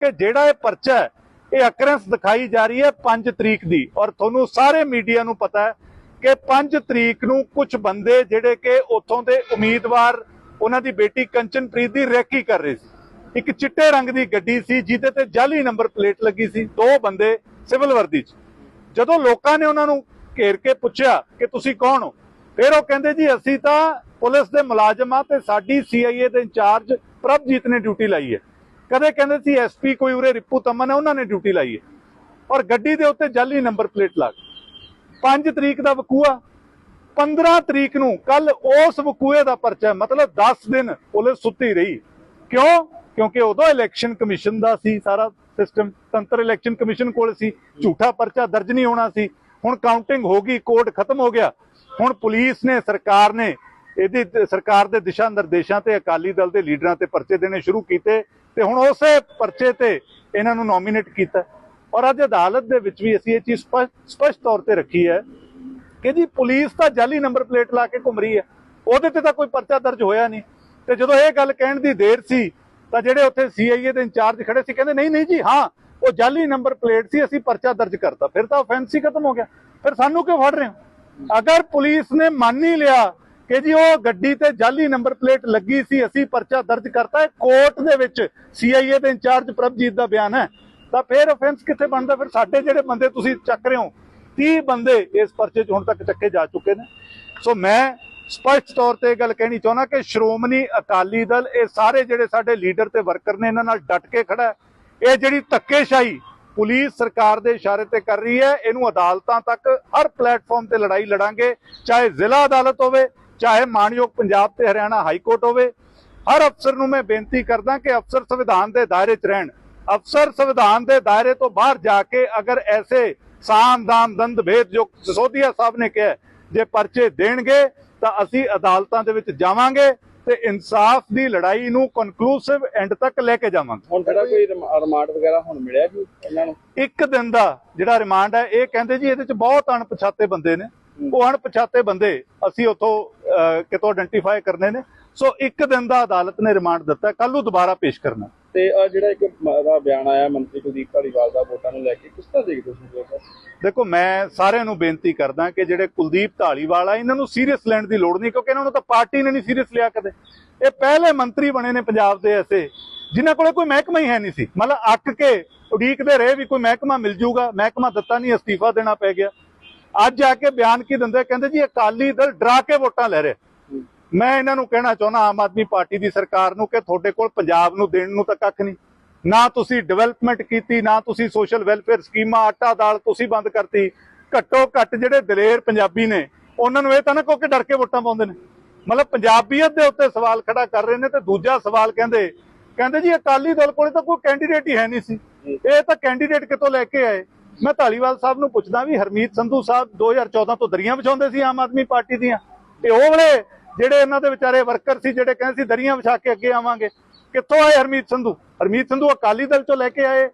ਕਿ ਜਿਹੜਾ ਇਹ ਪਰਚਾ ਹੈ, ਇਹ ਅਕਰੈਂਸ ਦਿਖਾਈ ਜਾ ਰਹੀ ਹੈ 5 ਤਰੀਕ ਦੀ। ਔਰ ਤੁਹਾਨੂੰ ਸਾਰੇ ਮੀਡੀਆ ਨੂੰ ਪਤਾ ਹੈ ਕਿ 5 ਤਰੀਕ ਨੂੰ ਕੁਝ ਬੰਦੇ ਜਿਹੜੇ ਕਿ ਉੱਥੋਂ ਦੇ ਉਮੀਦਵਾਰ, ਉਹਨਾਂ ਦੀ ਬੇਟੀ ਕੰਚਨਪ੍ਰੀਤ ਦੀ ਰੈਕੀ ਕਰ ਰਹੇ ਸੀ। ਇੱਕ ਚਿੱਟੇ ਰੰਗ ਦੀ ਗੱਡੀ ਸੀ, ਜਿਹਦੇ ਤੇ ਜਾਲੀ ਨੰਬਰ ਪਲੇਟ ਲੱਗੀ ਸੀ, ਦੋ ਬੰਦੇ ਸਿਵਲ ਵਰਦੀ 'ਚ। ਜਦੋਂ ਲੋਕਾਂ ਨੇ ਉਹਨਾਂ ਨੂੰ ਘੇਰ ਕੇ ਪੁੱਛਿਆ ਕਿ ਤੁਸੀਂ ਕੌਣ ਹੋ, ਫਿਰ ਉਹ ਕਹਿੰਦੇ ਜੀ, ਅਸੀਂ ਤਾਂ ਪੁਲਿਸ ਦੇ ਮੁਲਾਜ਼ਮ ਆ ਤੇ ਸਾਡੀ ਸੀਆਈਏ ਦੇ ਇੰਚਾਰਜ ਪ੍ਰਭਜੀਤ ਨੇ ਡਿਊਟੀ ਲਾਈ ਹੈ। ਕਦੇ ਕਹਿੰਦੇ ਸੀ ਐਸਪੀ ਕੋਈ ਉਰੇ ਰਿਪੂ ਤਮਨ ਹੈ, ਉਹਨਾਂ ਨੇ ਡਿਊਟੀ ਲਾਈ ਹੈ। ਔਰ ਗੱਡੀ ਦੇ ਉੱਤੇ ਜਾਲੀ ਨੰਬਰ ਪਲੇਟ ਲੱਗ 5 ਤਰੀਕ ਦਾ ਵਕੂਆ 15 ਤਰੀਕ ਨੂੰ ਕੱਲ ਉਸ ਵਕੂਏ ਦਾ ਪਰਚਾ ਮਤਲਬ 10 ਦਿਨ ਪੁਲਿਸ ਸੁੱਤੀ ਰਹੀ। ਕਿਉਂ? ਕਿਉਂਕਿ ਉਦੋਂ ਇਲੈਕਸ਼ਨ ਕਮਿਸ਼ਨ ਦਾ ਸੀ ਸਾਰਾ ਸਿਸਟਮ ਤੰਤਰ ਇਲੈਕਸ਼ਨ ਕਮਿਸ਼ਨ ਕੋਲ ਸੀ, ਝੂਠਾ ਪਰਚਾ ਦਰਜ ਨਹੀਂ ਹੋਣਾ ਸੀ। ਹੁਣ ਕਾਊਂਟਿੰਗ ਹੋ ਗਈ ਕੋਡ ਖਤਮ ਹੋ ਗਿਆ। ਹੁਣ ਪੁਲਿਸ ਨੇ, ਸਰਕਾਰ ਨੇ ਇਹਦੀ ਸਰਕਾਰ ਦੇ ਦਿਸ਼ਾ ਨਿਰਦੇਸ਼ਾਂ ਤੇ ਅਕਾਲੀ ਦਲ ਦੇ ਲੀਡਰਾਂ ਤੇ ਪਰਚੇ ਦੇਣੇ ਸ਼ੁਰੂ ਕੀਤੇ। ਤੇ ਹੁਣ ਉਸੇ ਪਰਚੇ ਤੇ ਇਹਨਾਂ ਨੂੰ ਨੋਮੀਨੇਟ ਕੀਤਾ। ਔਰ ਅੱਜ ਅਦਾਲਤ ਦੇ ਵਿੱਚ ਵੀ ਅਸੀਂ ਇਹ ਚੀਜ਼ ਸਪਸ਼ਟ ਤੌਰ ਤੇ ਰੱਖੀ ਹੈ ਕਿ ਜੀ ਪੁਲਿਸ ਤਾਂ ਜਾਲੀ ਨੰਬਰ ਪਲੇਟ ਲਾ ਕੇ ਘੁੰਮ ਰਹੀ ਹੈ। ਉਹਦੇ ਤੇ ਤਾਂ ਕੋਈ ਪਰਚਾ ਦਰਜ ਹੋਇਆ ਨਹੀਂ। ਤੇ ਜਦੋਂ ਇਹ ਗੱਲ ਕਹਿਣ ਦੀ ਦੇਰ ਸੀ, ਤਾਂ ਜਿਹੜੇ ਉੱਥੇ ਸੀਆਈਏ ਦੇ ਇੰਚਾਰਜ ਖੜੇ ਸੀ, ਕਹਿੰਦੇ, ਨਹੀਂ ਨਹੀਂ ਜੀ, ਹਾਂ, ਉਹ ਜਾਲੀ ਨੰਬਰ ਪਲੇਟ ਸੀ, ਅਸੀਂ ਪਰਚਾ ਦਰਜ ਕਰਤਾ। ਫਿਰ ਤਾਂ offense ਹੀ ਖਤਮ ਹੋ ਗਿਆ। ਫਿਰ ਸਾਨੂੰ ਕਿਉਂ ਫੜ ਰਹੇ ਹੋ? ਅਗਰ ਪੁਲਿਸ ਨੇ ਮੰਨ ਹੀ ਲਿਆ ਕਿ ਜੀ ਉਹ ਗੱਡੀ ਤੇ ਜਾਲੀ ਨੰਬਰ ਪਲੇਟ ਲੱਗੀ ਸੀ, ਅਸੀਂ ਪਰਚਾ ਦਰਜ ਕਰਤਾ ਹੈ ਕੋਰਟ ਦੇ ਵਿੱਚ ਸੀਆਈਏ ਦੇ ਇੰਚਾਰਜ ਪ੍ਰਭਜੀਤ ਦਾ ਬਿਆਨ ਹੈ। ਤਾਂ ਫਿਰ offense ਕਿੱਥੇ ਬਣਦਾ? ਫਿਰ ਸਾਡੇ ਜਿਹੜੇ ਬੰਦੇ ਤੁਸੀਂ ਚੱਕ ਰਹੇ ਹੋ 30 ਬੰਦੇ ਇਸ ਪਰਚੇ 'ਚ ਹੁਣ ਤੱਕ ਚੱਕੇ ਜਾ ਚੁੱਕੇ ਨੇ। ਸੋ ਮੈਂ ਸਪਸ਼ਟ ਤੌਰ ਤੇ ਇਹ ਗੱਲ ਕਹਿਣੀ ਚਾਹੁੰਦਾ ਕਿ ਸ਼੍ਰੋਮਣੀ ਅਕਾਲੀ ਦਲ, ਇਹ ਸਾਰੇ ਜਿਹੜੇ ਸਾਡੇ ਲੀਡਰ ਤੇ ਵਰਕਰ ਨੇ, ਇਹਨਾਂ ਨਾਲ ਡਟ ਕੇ ਖੜਾ ਇਹ ਜਿਹੜੀ ਧੱਕੇਸ਼ਾਹੀ ਪੁਲਿਸ ਸਰਕਾਰ ਦੇ ਇਸ਼ਾਰੇ ਤੇ ਕਰ ਰਹੀ ਹੈ, ਇਹਨੂੰ ਅਦਾਲਤਾਂ ਤੱਕ ਹਰ ਪਲੇਟਫਾਰਮ ਤੇ ਲੜਾਈ ਲੜਾਂਗੇ, ਚਾਹੇ ਜ਼ਿਲ੍ਹਾ ਅਦਾਲਤ ਹੋਵੇ ਚਾਹੇ ਮਾਨਯੋਗ ਪੰਜਾਬ ਤੇ ਹਰਿਆਣਾ ਹਾਈ ਕੋਰਟ ਹੋਵੇ ਹਰ ਅਫਸਰ ਨੂੰ ਮੈਂ ਬੇਨਤੀ ਕਰਦਾ ਕਿ ਅਫਸਰ ਸੰਵਿਧਾਨ ਦੇ ਦਾਇਰੇ 'ਚ ਰਹਿਣ। ਅਫਸਰ ਸੰਵਿਧਾਨ ਦੇ ਦਾਇਰੇ ਤੋਂ ਬਾਹਰ ਜਾ ਕੇ ਅਗਰ ਐਸੇ ਸਾਮ ਦਾਮ ਦੰਦ ਭੇਦ ਜੋ ਸਸੋਦੀਆ ਸਾਹਿਬ ਨੇ ਕਿਹਾ ਜੇ ਪਰਚੇ ਦੇਣਗੇ ਤਾਂ ਅਸੀਂ ਅਦਾਲਤਾਂ ਦੇ ਵਿੱਚ ਜਾਵਾਂਗੇ ਤੇ ਇਨਸਾਫ ਦੀ ਲੜਾਈ ਨੂੰ ਕਨਕਲੂਸਿਵ ਐਂਡ ਤੱਕ ਲੈ ਕੇ ਜਾਵਾਂਗੇ। ਹੁਣ ਜਿਹੜਾ ਕੋਈ ਰਿਮਾ- ਰਿਮਾਂਡ ਵਗੈਰਾ ਹੁਣ ਮਿਲਿਆ ਜੀ ਇਹਨਾਂ ਨੂੰ? ਇੱਕ ਦਿਨ ਦਾ ਜਿਹੜਾ ਰਿਮਾਂਡ ਹੈ ਇਹ ਕਹਿੰਦੇ ਜੀ ਇਹਦੇ ਚ ਬਹੁਤ ਅਣਪਛਾਤੇ ਬੰਦੇ ਨੇ। ਉਹ ਅਣਪਛਾਤੇ ਬੰਦੇ ਅਸੀਂ ਉਥੋਂ ਕਿਤੋਂ ਆਇਡੈਂਟੀਫਾਈ ਕਰਨੇ ਨੇ। ਸੋ ਇੱਕ ਦਿਨ ਦਾ ਅਦਾਲਤ ਨੇ ਰਿਮਾਂਡ ਦਿੱਤਾ। ਕੱਲ ਨੂੰ ਦੁਬਾਰਾ ਪੇਸ਼ ਕਰਨਾ। ਤੇ ਜਿਹੜਾ ਇੱਕ ਦਾ ਬਿਆਨ ਆਇਆ ਮੰਤਰੀ ਕੁਲਦੀਪ ਧਾਲੀਵਾਲ ਦਾ ਵੋਟਾਂ ਨੂੰ ਲੈ ਕੇ ਕਿਸ ਤਰ੍ਹਾਂ ਦੇਖਦੇ ਹੋ ਤੁਸੀਂ? ਦੇਖੋ ਮੈਂ ਸਾਰਿਆਂ ਨੂੰ ਬੇਨਤੀ ਕਰਦਾ ਕਿ ਜਿਹੜੇ ਕੁਲਦੀਪ ਢਾਲੀਵਾਲ ਆ ਇਹਨਾਂ ਨੂੰ ਸੀਰੀਅਸ ਲੈਣ ਦੀ ਲੋੜ ਨਹੀਂ ਕਿਉਂਕਿ ਇਹਨਾਂ ਨੂੰ ਤਾਂ ਪਾਰਟੀ ਨੇ ਨਹੀਂ ਸੀਰੀਅਸ ਲਿਆ ਕਦੇ। ਇਹ ਪਹਿਲੇ ਮੰਤਰੀ ਬਣੇ ਨੇ ਪੰਜਾਬ ਦੇ ਐਸੇ ਜਿਨ੍ਹਾਂ ਕੋਲੇ ਕੋਈ ਮਹਿਕਮਾ ਹੀ ਹੈ ਨਹੀਂ ਸੀ। ਮਤਲਬ ਅੱਕ ਕੇ ਉਡੀਕਦੇ ਰਹੇ ਵੀ ਕੋਈ ਮਹਿਕਮਾ ਮਿਲ ਜੂਗਾ ਮਹਿਕਮਾ ਦਿੱਤਾ ਨਹੀਂ ਅਸਤੀਫਾ ਦੇਣਾ ਪੈ ਗਿਆ। ਅੱਜ ਆ ਕੇ ਬਿਆਨ ਕੀ ਦਿੰਦੇ? ਕਹਿੰਦੇ ਜੀ ਅਕਾਲੀ ਦਲ ਡਰਾ ਕੇ ਵੋਟਾਂ ਲੈ ਰਿਹਾ। ਮੈਂ ਇਹਨਾਂ ਨੂੰ ਕਹਿਣਾ ਚਾਹੁੰਦਾ ਆਮ ਆਦਮੀ ਪਾਰਟੀ ਦੀ ਸਰਕਾਰ ਨੂੰ ਕਿ ਤੁਹਾਡੇ ਕੋਲ ਪੰਜਾਬ ਨੂੰ ਦੇਣ ਨੂੰ ਤਾਂ ਕੱਖ ਨਹੀਂ। ਨਾ ਤੁਸੀਂ ਡਿਵੈਲਪਮੈਂਟ ਕੀਤੀ, ਨਾ ਤੁਸੀਂ ਸੋਸ਼ਲ ਵੈਲਫੇਅਰ ਸਕੀਮਾਂ ਆਟਾ ਦਾਲ ਤੁਸੀਂ ਬੰਦ ਕਰਤੀ। ਘੱਟੋ ਘੱਟ ਜਿਹੜੇ ਦਲੇਰ ਪੰਜਾਬੀ ਨੇ, ਉਹਨਾਂ ਨੂੰ ਇਹ ਤਾਂ ਨਾ ਕਹੋ ਕਿ ਡਰ ਕੇ ਵੋਟਾਂ ਪਾਉਂਦੇ ਨੇ। ਮਤਲਬ ਪੰਜਾਬੀਅਤ ਦੇ ਉੱਤੇ ਸਵਾਲ ਖੜਾ ਕਰ ਰਹੇ ਨੇ ਤੇ ਦੂਜਾ ਸਵਾਲ ਕਹਿੰਦੇ ਕਹਿੰਦੇ ਜੀ ਅਕਾਲੀ ਦਲ ਕੋਲੇ ਤਾਂ ਕੋਈ ਕੈਂਡੀਡੇਟ ਹੀ ਹੈ ਨਹੀਂ ਸੀ। ਇਹ ਤਾਂ ਕੈਂਡੀਡੇਟ ਕਿਤੋਂ ਲੈ ਕੇ ਆਏ? ਮੈਂ ਢਾਲੀਵਾਲ ਸਾਹਿਬ ਨੂੰ ਪੁੱਛਦਾ ਵੀ ਹਰਮੀਤ ਸੰਧੂ ਸਾਹਿਬ 2014 ਤੋਂ ਦਰੀਆਂ ਵਿਛਾਉਂਦੇ ਸੀ ਆਮ ਆਦਮੀ ਪਾਰਟੀ ਦੀਆਂ। ਤੇ ਉਹ ਵੇਲੇ ਜਿਹੜੇ ਇਹਨਾਂ ਦੇ ਵਿਚਾਰੇ ਵਰਕਰ ਸੀ, ਜਿਹੜੇ ਕਹਿੰਦੇ ਸੀ ਦਰੀਆਂ ਵਿਛਾ ਕੇ ਅੱਗੇ ਆਵਾਂਗੇ। ਕਿੱਥੋਂ ਆਏ ਹਰਮੀਤ ਸੰਧੂ? ਹਰਮੀਤ ਸੰਧੂ ਅਕਾਲੀ ਦਲ ਚੋਂ ਲੈ ਕੇ ਆਏ।